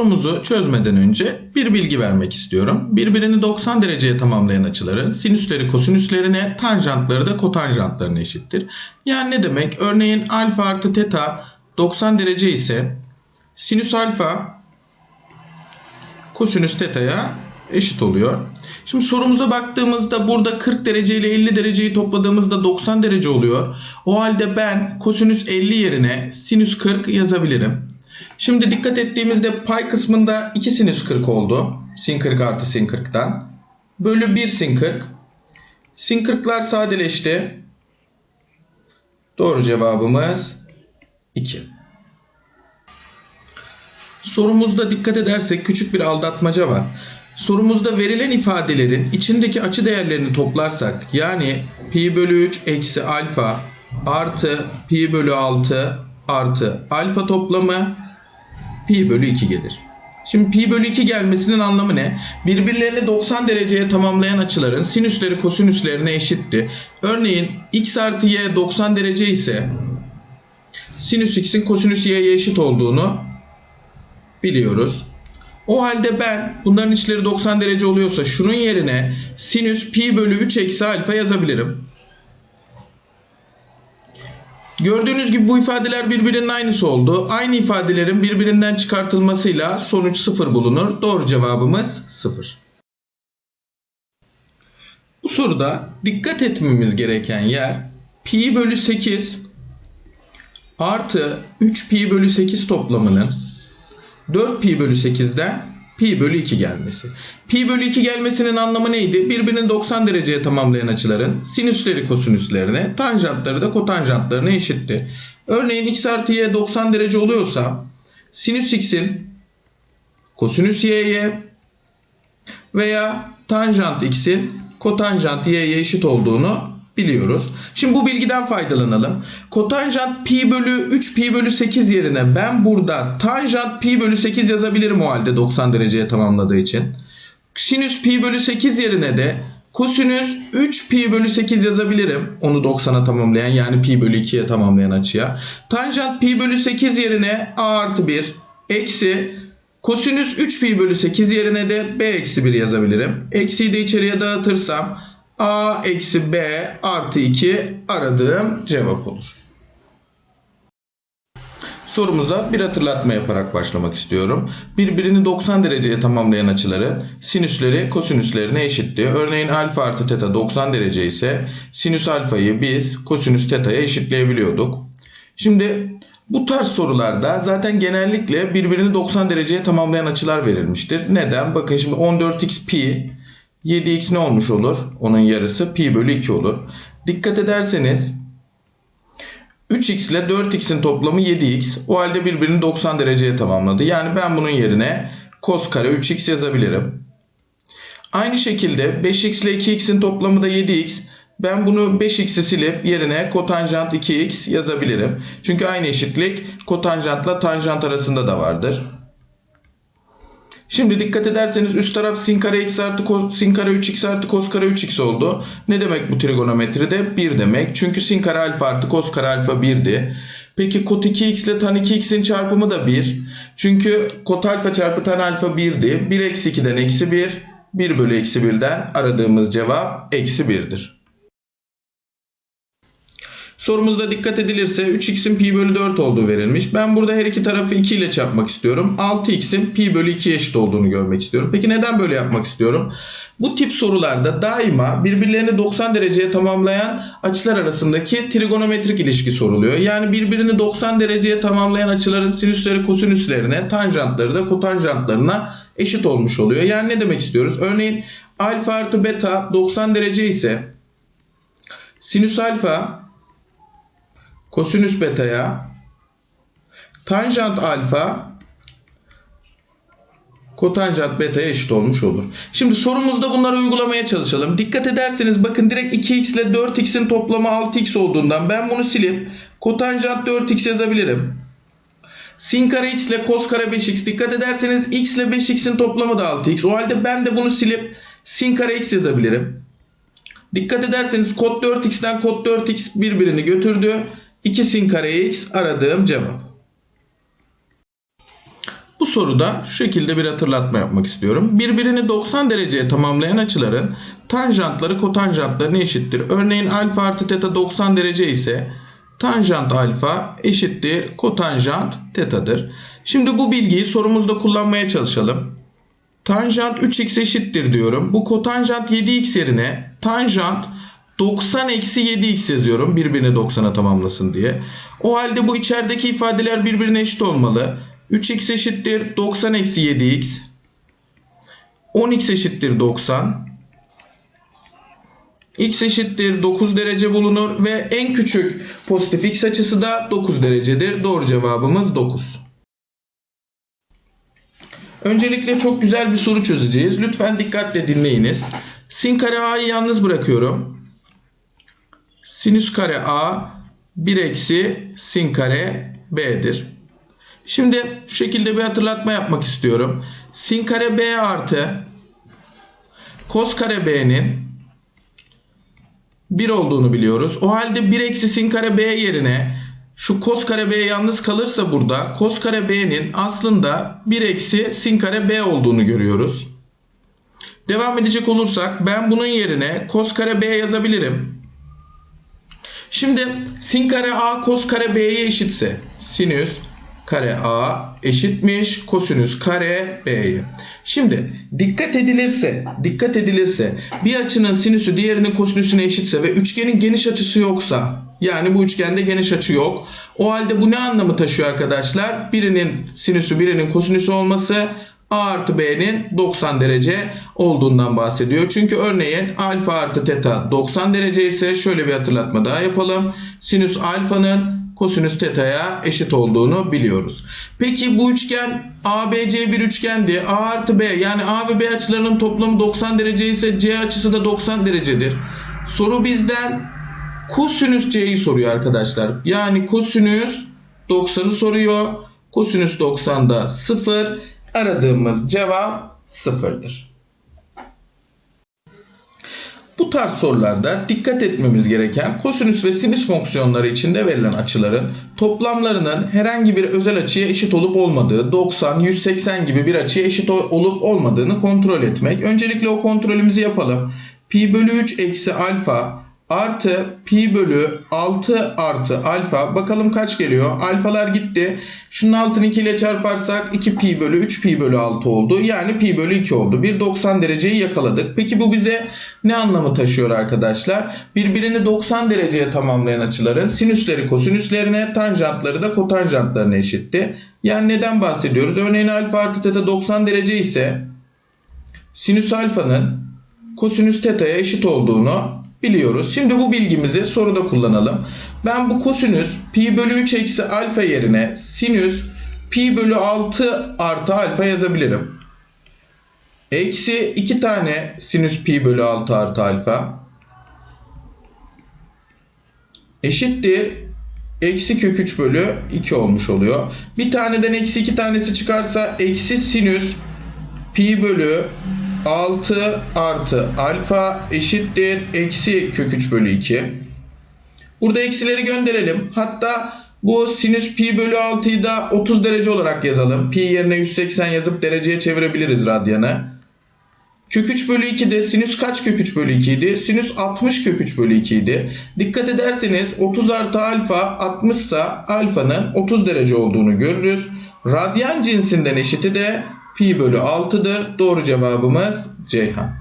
sorumuzu çözmeden önce bir bilgi vermek istiyorum. Birbirini 90 dereceye tamamlayan açıların sinüsleri kosinüslerine, tanjantları da kotanjantlarına eşittir. Yani ne demek? Örneğin alfa artı teta 90 derece ise sinüs alfa kosinüs teta'ya eşit oluyor. Şimdi sorumuza baktığımızda burada 40 derece ile 50 dereceyi topladığımızda 90 derece oluyor. O halde ben kosinüs 50 yerine sinüs 40 yazabilirim. Şimdi dikkat ettiğimizde pay kısmında 2 sinüs 40 oldu. Sin 40 artı sin 40'tan. Bölü 1 sin 40. Sin 40'lar sadeleşti. Doğru cevabımız 2. Sorumuzda dikkat edersek küçük bir aldatmaca var. Sorumuzda verilen ifadelerin içindeki açı değerlerini toplarsak yani pi bölü 3 eksi alfa artı pi bölü 6 artı alfa toplamı pi bölü 2 gelir. Şimdi pi bölü 2 gelmesinin anlamı ne? Birbirlerini 90 dereceye tamamlayan açıların sinüsleri kosinüslerine eşitti. Örneğin x artı y 90 derece ise sinüs x'in kosinüs y'ye eşit olduğunu biliyoruz. O halde ben bunların içleri 90 derece oluyorsa şunun yerine sinüs pi bölü 3 eksi alfa yazabilirim. Gördüğünüz gibi bu ifadeler birbirinin aynısı oldu. Aynı ifadelerin birbirinden çıkartılmasıyla sonuç 0 bulunur. Doğru cevabımız 0. Bu soruda dikkat etmemiz gereken yer pi bölü 8 artı 3 pi bölü 8 toplamının 4 pi bölü 8'den pi bölü 2 gelmesi. Pi bölü 2 gelmesinin anlamı neydi? Birbirini 90 dereceye tamamlayan açıların sinüsleri kosinüslerine, tanjantları da kotanjantlarına eşitti. Örneğin x artı y 90 derece oluyorsa sinüs x'in kosinüs y'ye veya tanjant x'in kotanjant y'ye eşit olduğunu biliyoruz. Şimdi bu bilgiden faydalanalım. Kotanjant pi bölü 3 pi bölü 8 yerine ben burada tanjant pi bölü 8 yazabilirim o halde 90 dereceye tamamladığı için. Sinüs pi bölü 8 yerine de kosinüs 3 pi bölü 8 yazabilirim. Onu 90'a tamamlayan yani pi bölü 2'ye tamamlayan açıya. Tanjant pi bölü 8 yerine a artı 1 eksi kosinüs 3 pi bölü 8 yerine de b eksi 1 yazabilirim. Eksiyi de içeriye dağıtırsam a eksi b artı 2 aradığım cevap olur. Sorumuza bir hatırlatma yaparak başlamak istiyorum. Birbirini 90 dereceye tamamlayan açıları sinüsleri kosinüslerine eşitti. Örneğin alfa artı teta 90 derece ise sinüs alfayı biz kosinüs teta'ya eşitleyebiliyorduk. Şimdi bu tarz sorularda zaten genellikle birbirini 90 dereceye tamamlayan açılar verilmiştir. Neden? Bakın şimdi 14x pi 7x ne olmuş olur? Onun yarısı pi bölü 2 olur. Dikkat ederseniz 3x ile 4x'in toplamı 7x. O halde birbirini 90 dereceye tamamladı. Yani ben bunun yerine cos kare 3x yazabilirim. Aynı şekilde 5x ile 2x'in toplamı da 7x. Ben bunu 5x'i silip yerine kotanjant 2x yazabilirim. Çünkü aynı eşitlik kotanjantla tanjant arasında da vardır. Şimdi dikkat ederseniz üst taraf sin kare x artı cos, sin kare 3x artı cos kare 3x oldu. Ne demek bu trigonometride? 1 demek. Çünkü sin kare alfa artı cos kare alfa 1'di. Peki kot 2x ile tan 2x'in çarpımı da 1. Çünkü kot alfa çarpı tan alfa 1'di. 1 eksi 2'den eksi 1. 1 bölü eksi 1'den aradığımız cevap eksi 1'dir. Sorumuzda dikkat edilirse 3x'in pi bölü 4 olduğu verilmiş. Ben burada her iki tarafı 2 ile çarpmak istiyorum. 6x'in pi bölü 2 eşit olduğunu görmek istiyorum. Peki neden böyle yapmak istiyorum? Bu tip sorularda daima birbirlerini 90 dereceye tamamlayan açılar arasındaki trigonometrik ilişki soruluyor. Yani birbirini 90 dereceye tamamlayan açıların sinüsleri kosinüslerine, tanjantları da kotanjantlarına eşit olmuş oluyor. Yani ne demek istiyoruz? Örneğin alfa artı beta 90 derece ise sinüs alfa kosinüs beta'ya tanjant alfa kotanjant beta'ya eşit olmuş olur. Şimdi sorumuzda bunları uygulamaya çalışalım. Dikkat ederseniz bakın direkt 2x ile 4x'in toplamı 6x olduğundan ben bunu silip kotanjant 4x yazabilirim. Sin kare x ile cos kare 5x. Dikkat ederseniz x ile 5x'in toplamı da 6x. O halde ben de bunu silip sin kare x yazabilirim. Dikkat ederseniz kod 4x'ten kod 4x birbirini götürdü. 2 sin kare x aradığım cevap. Bu soruda şu şekilde bir hatırlatma yapmak istiyorum. Birbirini 90 dereceye tamamlayan açıların tanjantları kotanjantlarına eşittir. Örneğin alfa artı teta 90 derece ise tanjant alfa eşittir kotanjant tetadır. Şimdi bu bilgiyi sorumuzda kullanmaya çalışalım. Tanjant 3x eşittir diyorum. Bu kotanjant 7x yerine tanjant 90 eksi 7x yazıyorum birbirini 90'a tamamlasın diye. O halde bu içerideki ifadeler birbirine eşit olmalı. 3x eşittir 90 eksi 7x. 10x eşittir 90. x eşittir 9 derece bulunur ve en küçük pozitif x açısı da 9 derecedir. Doğru cevabımız 9. Öncelikle çok güzel bir soru çözeceğiz. Lütfen dikkatle dinleyiniz. Sin kare a'yı yalnız bırakıyorum. Sinüs kare a 1 eksi sin kare b'dir. Şimdi şu şekilde bir hatırlatma yapmak istiyorum. Sin kare b artı kos kare b'nin 1 olduğunu biliyoruz. O halde 1 eksi sin kare b yerine şu kos kare b yalnız kalırsa burada kos kare b'nin aslında 1 eksi sin kare b olduğunu görüyoruz. Devam edecek olursak ben bunun yerine kos kare b yazabilirim. Şimdi sin kare a kos kare b'ye eşitse sinüs kare a eşitmiş kosinüs kare b'ye. Şimdi dikkat edilirse, dikkat edilirse bir açının sinüsü diğerinin kosinüsüne eşitse ve üçgenin geniş açısı yoksa yani bu üçgende geniş açı yok. O halde bu ne anlamı taşıyor arkadaşlar? Birinin sinüsü birinin kosinüsü olması a artı b'nin 90 derece olduğundan bahsediyor. Çünkü örneğin alfa artı teta 90 derece ise şöyle bir hatırlatma daha yapalım. Sinüs alfanın kosinüs teta'ya eşit olduğunu biliyoruz. Peki bu üçgen ABC bir üçgendi. A artı B yani A ve B açılarının toplamı 90 derece ise C açısı da 90 derecedir. Soru bizden kosinüs C'yi soruyor arkadaşlar. Yani kosinüs 90'ı soruyor. Kosinüs 90'da 0. Aradığımız cevap 0'dır. Bu tarz sorularda dikkat etmemiz gereken kosinüs ve sinüs fonksiyonları içinde verilen açıların toplamlarının herhangi bir özel açıya eşit olup olmadığı, 90, 180 gibi bir açıya eşit olup olmadığını kontrol etmek. Öncelikle o kontrolümüzü yapalım. Pi bölü 3 eksi alfa artı pi bölü 6 artı alfa. Bakalım kaç geliyor? Alfalar gitti. Şunun altını 2 ile çarparsak 2 pi bölü 3 pi bölü 6 oldu. Yani pi bölü 2 oldu. Bir 90 dereceyi yakaladık. Peki bu bize ne anlamı taşıyor arkadaşlar? Birbirini 90 dereceye tamamlayan açıların sinüsleri kosinüslerine, tanjantları da kotanjantlarına eşitti. Yani neden bahsediyoruz? Örneğin alfa artı teta 90 derece ise sinüs alfanın kosinüs teta'ya eşit olduğunu biliyoruz. Şimdi bu bilgimizi soruda kullanalım. Ben bu kosinüs pi bölü 3 eksi alfa yerine sinüs pi bölü 6 artı alfa yazabilirim. Eksi 2 tane sinüs pi bölü 6 artı alfa eşittir. Eksi kök 3 bölü 2 olmuş oluyor. Bir taneden eksi 2 tanesi çıkarsa eksi sinüs pi bölü 6 artı alfa eşittir eksi kök 3 bölü 2. Burada eksileri gönderelim. Hatta bu sinüs pi bölü 6'yı da 30 derece olarak yazalım. Pi yerine 180 yazıp dereceye çevirebiliriz radyanı. Kök 3 bölü 2 de sinüs kaç kök 3 bölü 2 idi? Sinüs 60 kök 3 bölü 2 idi. Dikkat ederseniz 30 artı alfa 60 ise alfanın 30 derece olduğunu görürüz. Radyan cinsinden eşiti de pi bölü 6'dır. Doğru cevabımız Ceyhan.